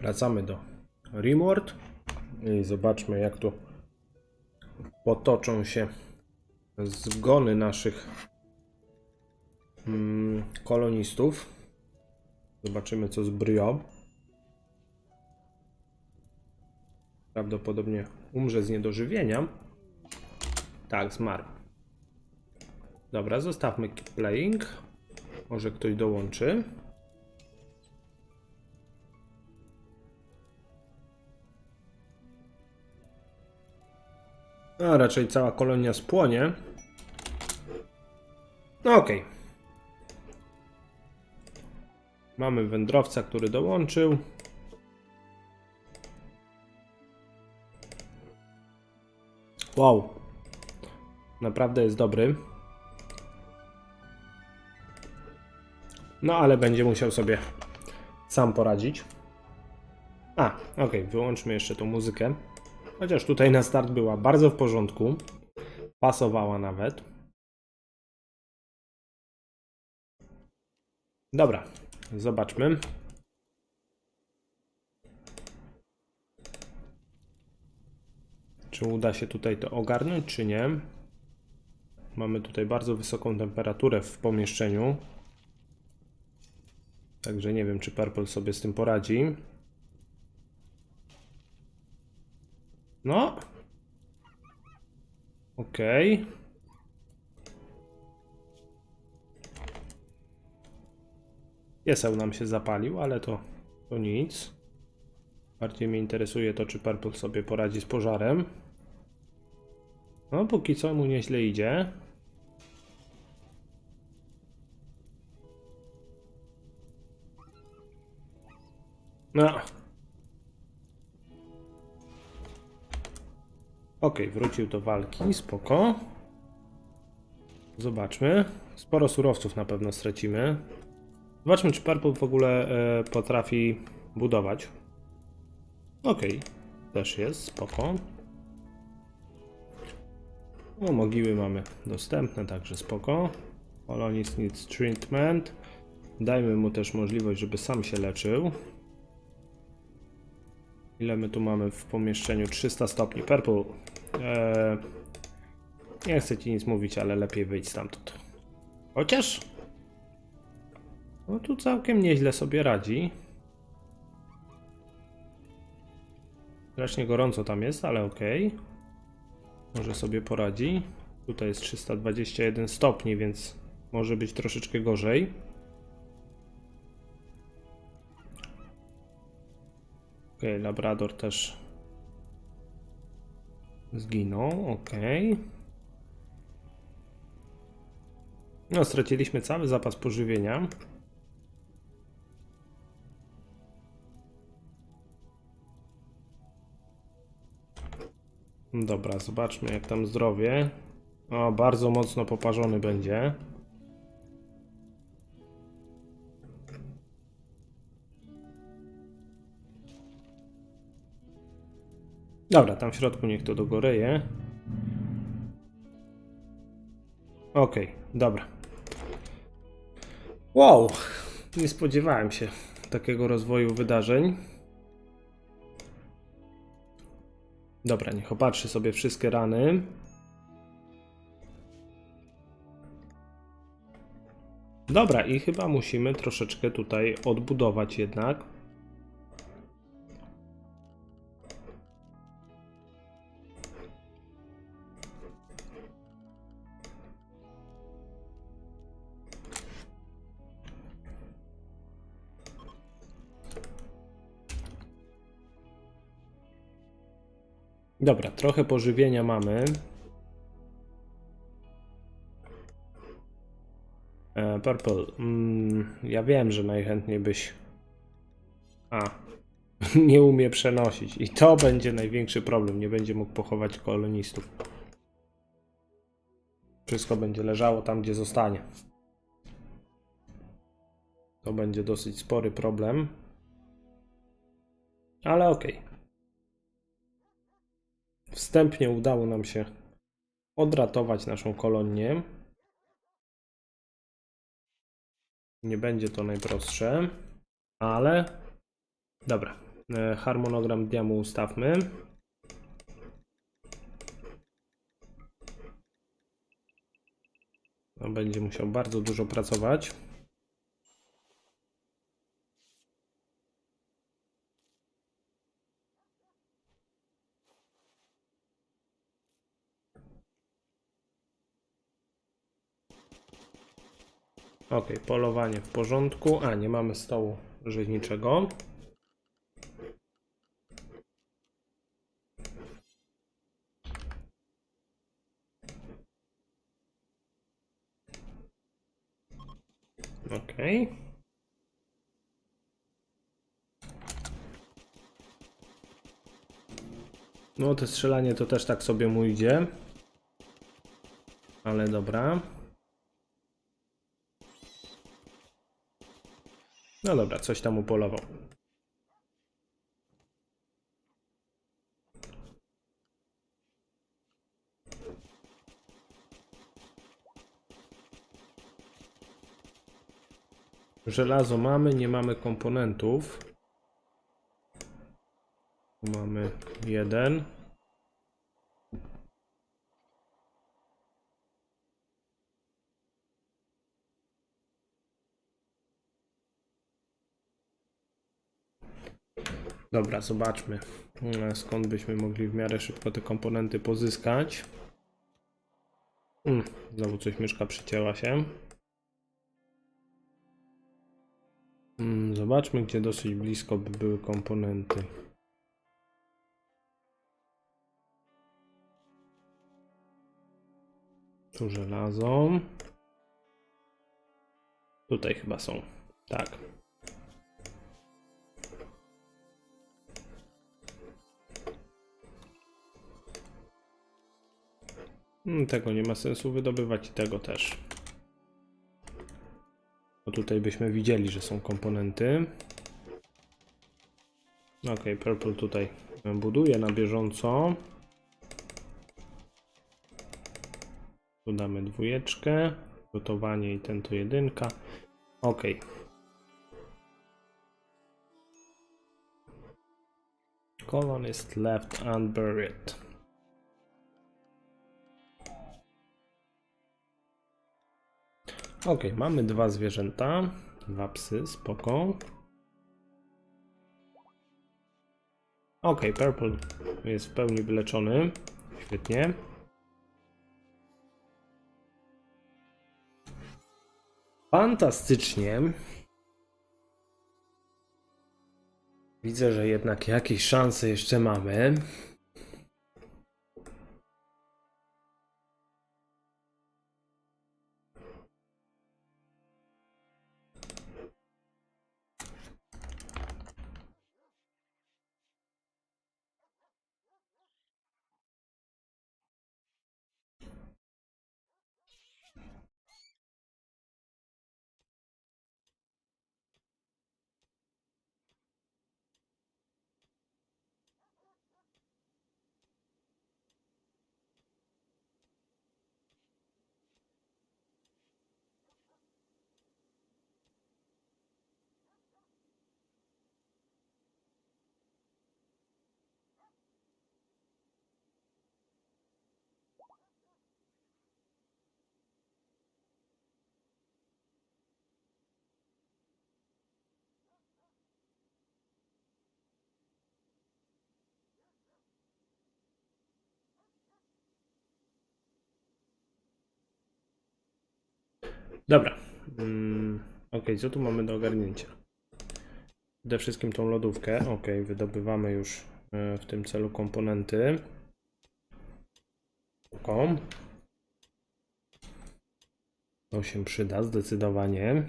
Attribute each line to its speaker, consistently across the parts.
Speaker 1: Wracamy do Rimworld i zobaczmy jak tu potoczą się zgony naszych mm, kolonistów. Zobaczymy co z Brio. Prawdopodobnie umrze z niedożywienia. Tak, zmarł. Dobra, zostawmy playing. Może ktoś dołączy. A raczej cała kolonia spłonie. No okej. Mamy wędrowca, który dołączył. Wow. Naprawdę jest dobry. No ale będzie musiał sobie sam poradzić. A, okej, wyłączmy jeszcze tą muzykę. Chociaż tutaj na start była bardzo w porządku. Pasowała nawet. Dobra, zobaczmy. Czy uda się tutaj to ogarnąć, czy nie? Mamy tutaj bardzo wysoką temperaturę w pomieszczeniu. Także nie wiem, czy Purple sobie z tym poradzi. No. Okej. Pieseł nam się zapalił, ale to, to nic. Bardziej mnie interesuje to, czy Purple sobie poradzi z pożarem. No, póki co mu nieźle idzie. No. Okej, wrócił do walki, spoko. Zobaczmy. Sporo surowców na pewno stracimy. Zobaczmy, czy Purple w ogóle e, potrafi budować. Okej, też jest, spoko. No, mogiły mamy dostępne, także spoko. Colonist needs treatment. Dajmy mu też możliwość, żeby sam się leczył. Ile my tu mamy w pomieszczeniu? 300 stopni. Purple. Eee, nie chcę ci nic mówić, ale lepiej wyjść stamtąd. Chociaż. No tu całkiem nieźle sobie radzi. Strasznie gorąco tam jest, ale okej. Może sobie poradzi. Tutaj jest 321 stopni, więc może być troszeczkę gorzej. Okej, Labrador też zginął, okej. No, straciliśmy cały zapas pożywienia. Dobra, zobaczmy jak tam zdrowie. O, bardzo mocno poparzony będzie. Dobra, tam w środku niech to dogoreje. Okej, dobra. Wow, nie spodziewałem się takiego rozwoju wydarzeń. Dobra, niech opatrzy sobie wszystkie rany. Dobra, i chyba musimy troszeczkę tutaj odbudować jednak. Dobra, trochę pożywienia mamy. E, Purple, mm, ja wiem, że najchętniej byś. A, nie umie przenosić. I to będzie największy problem. Nie będzie mógł pochować kolonistów. Wszystko będzie leżało tam, gdzie zostanie. To będzie dosyć spory problem. Ale okej. Wstępnie udało nam się odratować naszą kolonię. Nie będzie to najprostsze, ale dobra. E, Harmonogram dnia mu ustawmy. No, będzie musiał bardzo dużo pracować. Ok, polowanie w porządku. A, nie mamy stołu rzeźniczego. Ok. No, to strzelanie to też tak sobie mu idzie. Ale dobra. No dobra, coś tam upolował. Żelazo mamy, nie mamy komponentów. Mamy jeden. Dobra, zobaczmy mm, skąd byśmy mogli w miarę szybko te komponenty pozyskać. Mm, znowu coś myszka przycięła się. Mm, zobaczmy, gdzie dosyć blisko by były komponenty. Tu żelazo. Tutaj chyba są. Tak. Mm, Tego nie ma sensu wydobywać i tego też. Bo tutaj byśmy widzieli, że są komponenty. Ok, Purple tutaj buduje na bieżąco. Tu damy dwójeczkę. Gotowanie i ten to jedynka. Ok. Colon is left unburied. Ok, mamy dwa zwierzęta. Dwa psy, spoko. Ok, Purple jest w pełni wyleczony. Świetnie. Fantastycznie. Widzę, że jednak jakieś szanse jeszcze mamy. Dobra. Mm, ok, co tu mamy do ogarnięcia? Przede wszystkim tą lodówkę. Ok, wydobywamy już e, w tym celu komponenty. Oko. To się przyda zdecydowanie.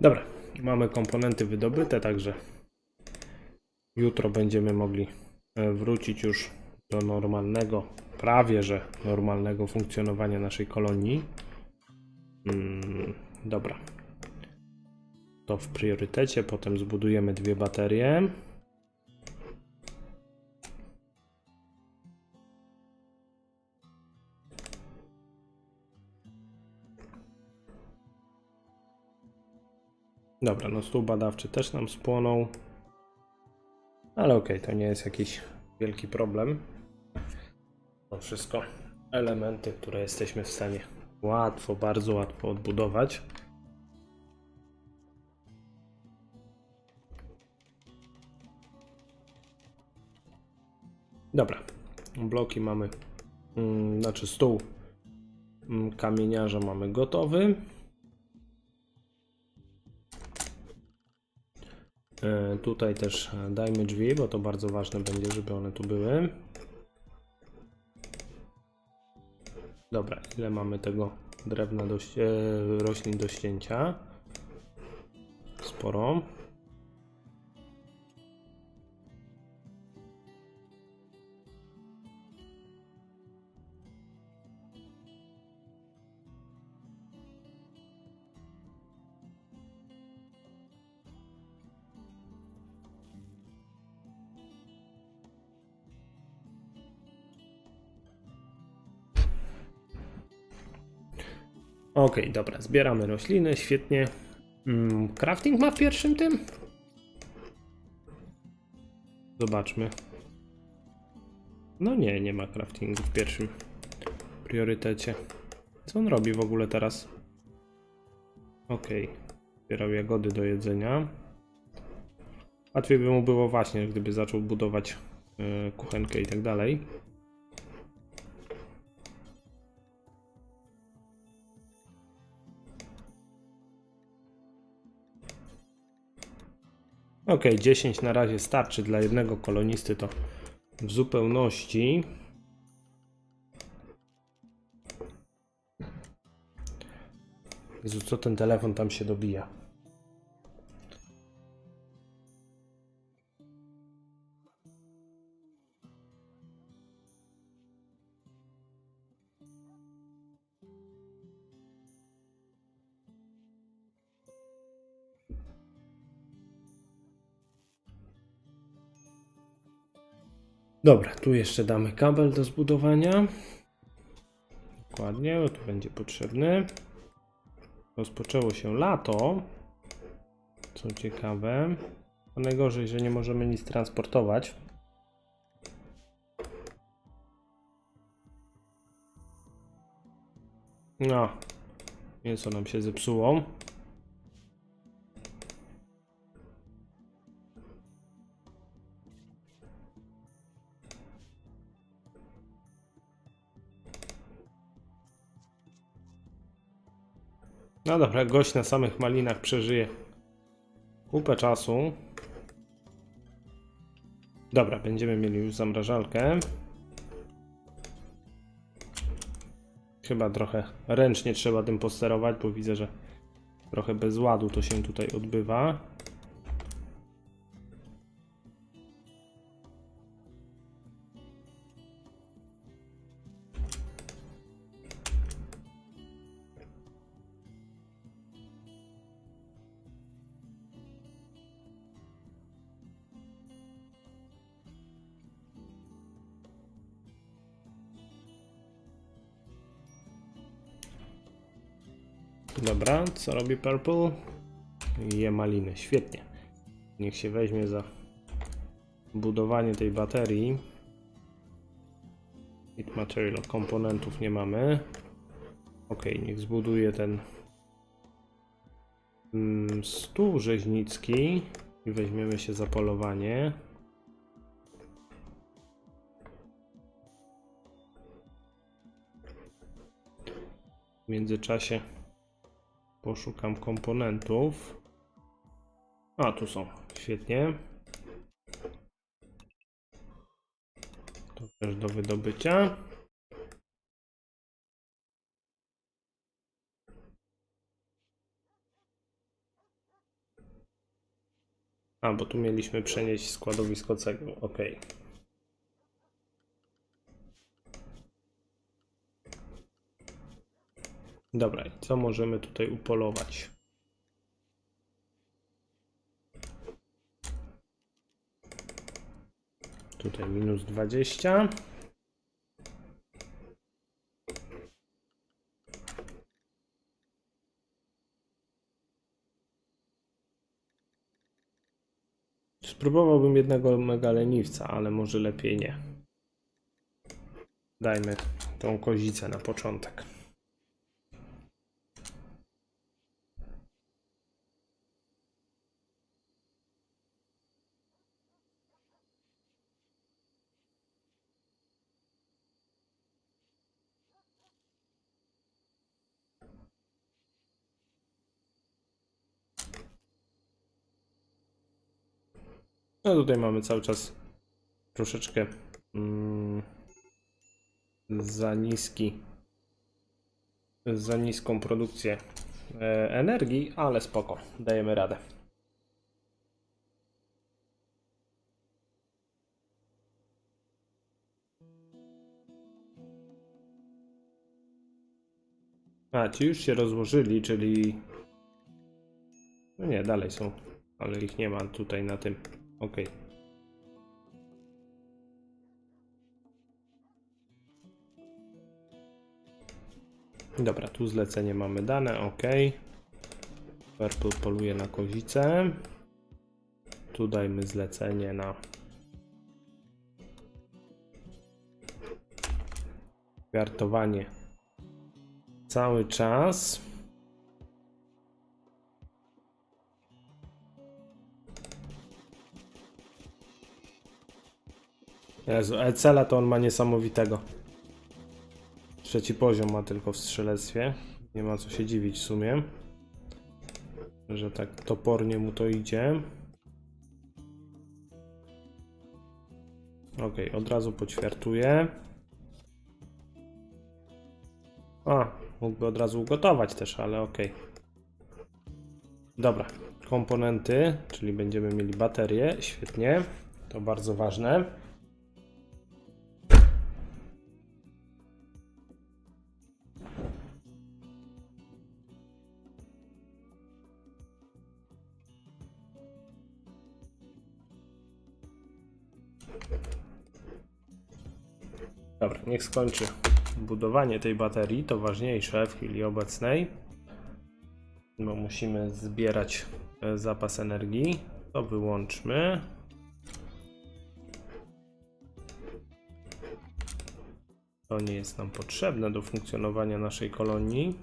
Speaker 1: Dobra, Mamy komponenty wydobyte, także jutro będziemy mogli e, wrócić już do normalnego, prawie że normalnego funkcjonowania naszej kolonii. Mm, dobra. To w priorytecie, potem zbudujemy dwie baterie. Dobra, no stół badawczy też nam spłonął. Ale okej, to nie jest jakiś wielki problem. To wszystko elementy, które jesteśmy w stanie łatwo, bardzo łatwo odbudować. Dobra, bloki mamy, mm, znaczy stół mm, kamieniarza mamy gotowy. Tutaj też e, dajmy drzwi, bo to bardzo ważne będzie, żeby one tu były. Dobra, ile mamy tego drewna do, e, roślin do ścięcia? Sporo. Okej, dobra, zbieramy rośliny, świetnie. Mm, crafting ma w pierwszym tym? Zobaczmy. No nie, nie ma craftingu w pierwszym priorytecie. Co on robi w ogóle teraz? Okej, zbierał jagody do jedzenia. Łatwiej by mu było właśnie, gdyby zaczął budować y, kuchenkę i tak dalej. Ok, 10 na razie starczy dla jednego kolonisty to w zupełności. Jezu, co ten telefon tam się dobija? Dobra, tu jeszcze damy kabel do zbudowania. Dokładnie, tu będzie potrzebny. Rozpoczęło się lato. Co ciekawe. To najgorzej, że nie możemy nic transportować. No, mięso nam się zepsuło. No dobra, gość na samych malinach przeżyje kupę czasu. Dobra, będziemy mieli już zamrażalkę. Chyba trochę ręcznie trzeba tym posterować, bo widzę, że trochę bez ładu to się tutaj odbywa. Dobra, co robi Purple? Je maliny, świetnie. Niech się weźmie za budowanie tej baterii. Hit material, komponentów nie mamy. Ok, niech zbuduje ten mm, stół rzeźnicki i weźmiemy się za polowanie. W międzyczasie Poszukam komponentów. A, tu są. Świetnie. To też do wydobycia. A, bo tu mieliśmy przenieść składowisko cegły. Ok. Dobra, co możemy tutaj upolować? Tutaj minus 20. Spróbowałbym jednego mega leniwca, ale może lepiej nie. Dajmy tą kozicę na początek. No tutaj mamy cały czas troszeczkę mm, za niski za niską produkcję e, energii, ale spoko, dajemy radę. A, ci już się rozłożyli, czyli... No nie, dalej są, ale ich nie ma tutaj na tym. Ok. Dobra, tu zlecenie mamy dane, ok. Purple poluje na kozicę. Tu dajmy zlecenie na Gartowanie cały czas. Jezu, Ecela to on ma niesamowitego. Trzeci poziom ma tylko w strzelectwie. Nie ma co się dziwić w sumie. Że tak topornie mu to idzie. Ok, od razu poćwiartuję. A, mógłby od razu ugotować też, ale ok. Dobra, komponenty, czyli będziemy mieli baterię, świetnie. To bardzo ważne. Niech skończy budowanie tej baterii. To ważniejsze w chwili obecnej. Bo musimy zbierać e, zapas energii. To wyłączmy. To nie jest nam potrzebne do funkcjonowania naszej kolonii.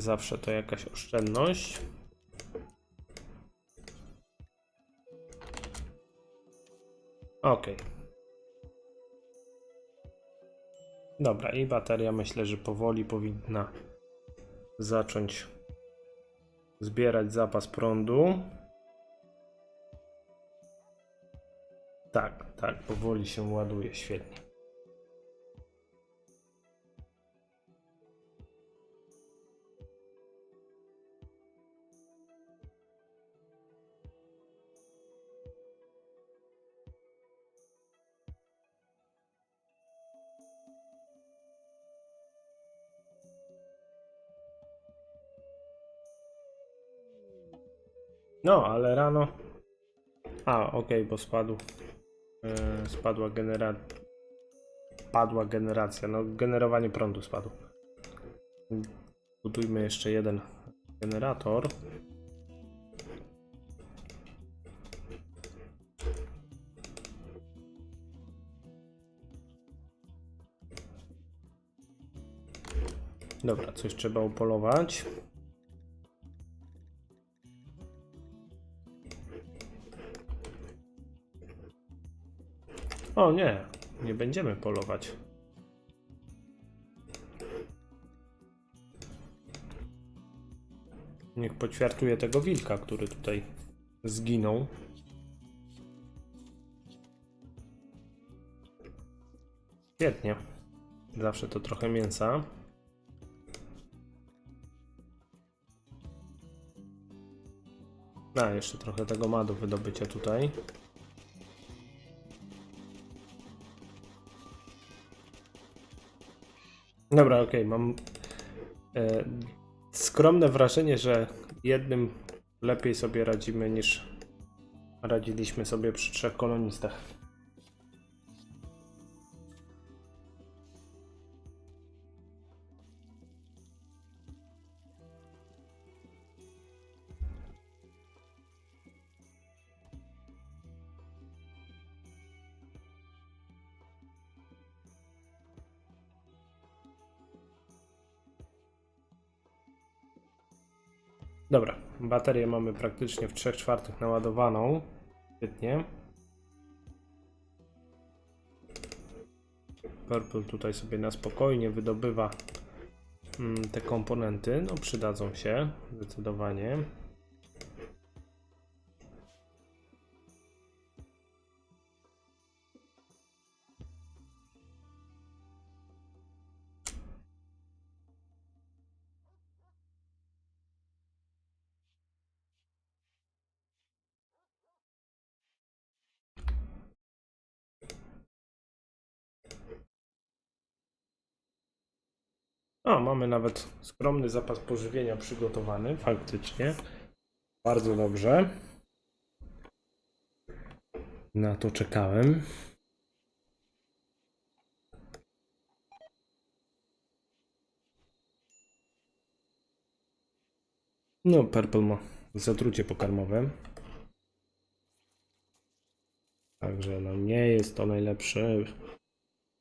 Speaker 1: Zawsze to jakaś oszczędność. Ok. Dobra, i bateria myślę, że powoli powinna zacząć zbierać zapas prądu. Tak, tak, powoli się ładuje, świetnie. No, ale rano. A, okej, bo spadł. Yy, spadła genera... Padła generacja. No, generowanie prądu spadło. Budujmy jeszcze jeden generator. Dobra, coś trzeba upolować. O nie, nie będziemy polować. Niech poćwiartuje tego wilka, który tutaj zginął. Świetnie. Zawsze to trochę mięsa. A, jeszcze trochę tego ma do wydobycia tutaj. Dobra, okej, mam e, skromne wrażenie, że jednym lepiej sobie radzimy niż radziliśmy sobie przy trzech kolonistach. Baterię mamy praktycznie w 3 czwartych naładowaną. Świetnie. Purple tutaj sobie na spokojnie wydobywa mm, te komponenty. No przydadzą się zdecydowanie. O, mamy nawet skromny zapas pożywienia przygotowany, faktycznie. Bardzo dobrze. Na to czekałem. No, Purple ma zatrucie pokarmowe. Także no nie jest to najlepsze,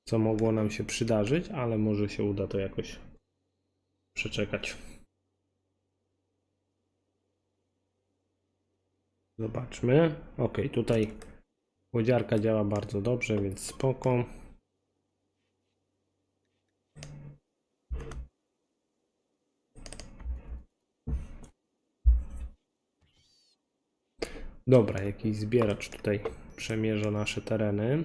Speaker 1: co mogło nam się przydarzyć, ale może się uda to jakoś przeczekać. Zobaczmy. Ok, tutaj łodziarka działa bardzo dobrze, więc spoko. Dobra, jakiś zbieracz tutaj przemierza nasze tereny.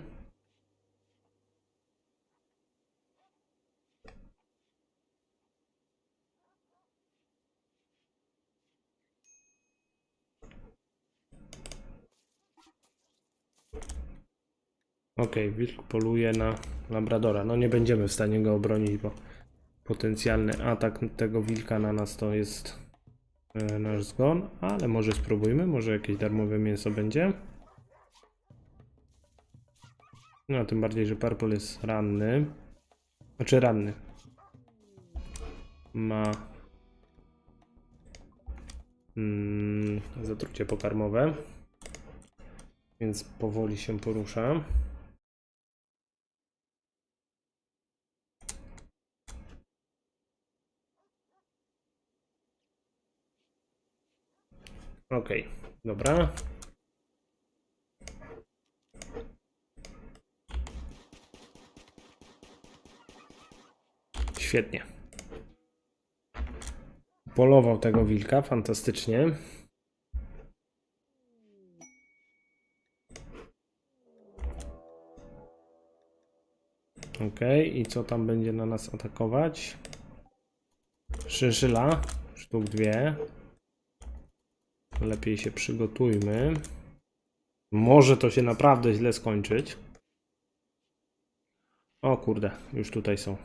Speaker 1: Okej, wilk poluje na Labradora. No nie będziemy w stanie go obronić, bo potencjalny atak tego wilka na nas to jest e, nasz zgon, ale może spróbujmy, może jakieś darmowe mięso będzie. No, tym bardziej, że Purple jest ranny. Znaczy ranny. Ma mm, zatrucie pokarmowe, więc powoli się porusza. Okej, dobra. Świetnie. Polował tego wilka, fantastycznie. Okej, i co tam będzie na nas atakować? Szyszyla, sztuk dwie. Lepiej się przygotujmy. Może to się naprawdę źle skończyć. O kurde, już tutaj są.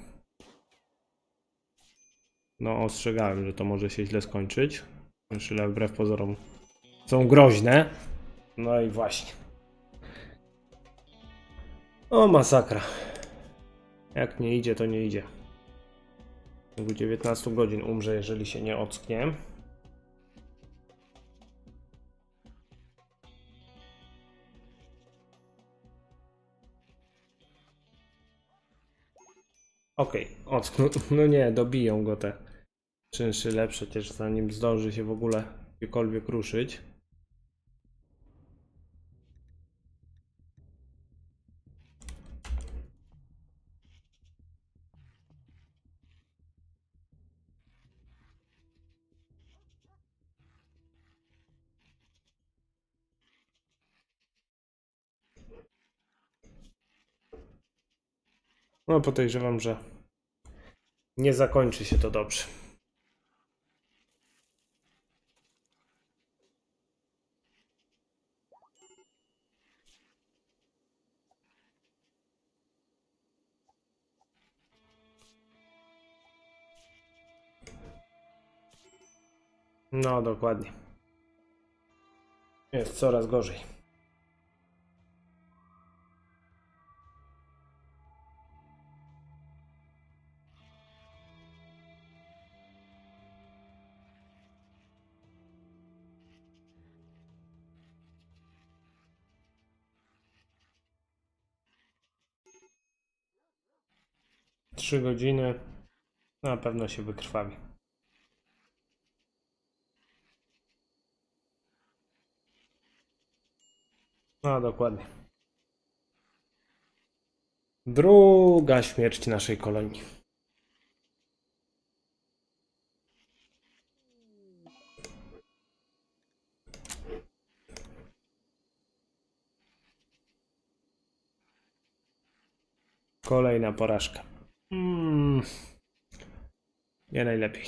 Speaker 1: No, ostrzegałem, że to może się źle skończyć. Szyle wbrew pozorom są groźne. No i właśnie. O, masakra. Jak nie idzie, to nie idzie. W ciągu 19 godzin umrze, jeżeli się nie ocknie. Okej, ocknął. No nie, dobiją go te czynszyle, przecież zanim zdąży się w ogóle gdziekolwiek ruszyć. No podejrzewam, że nie zakończy się to dobrze. No, dokładnie. Jest coraz gorzej. Trzy godziny. Na pewno się wykrwawi. No, dokładnie. Druga śmierć naszej kolonii. Kolejna porażka. Mm. Nie najlepiej.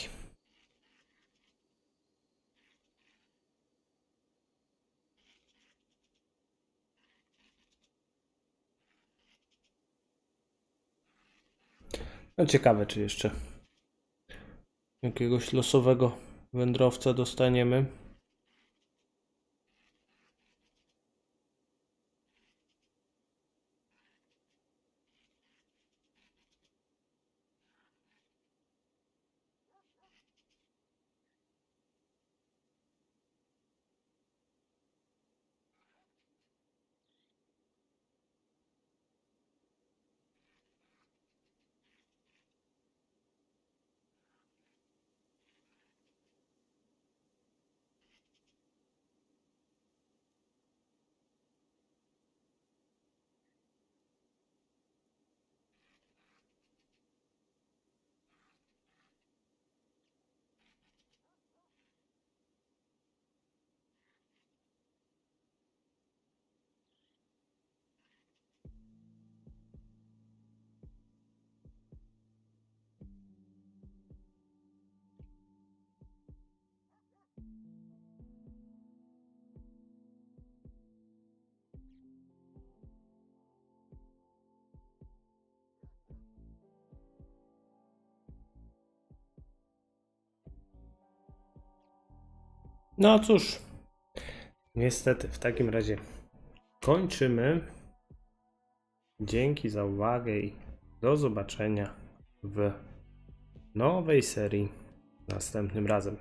Speaker 1: No ciekawe, czy jeszcze jakiegoś losowego wędrowca dostaniemy. No cóż, niestety w takim razie kończymy. Dzięki za uwagę i do zobaczenia w nowej serii następnym razem.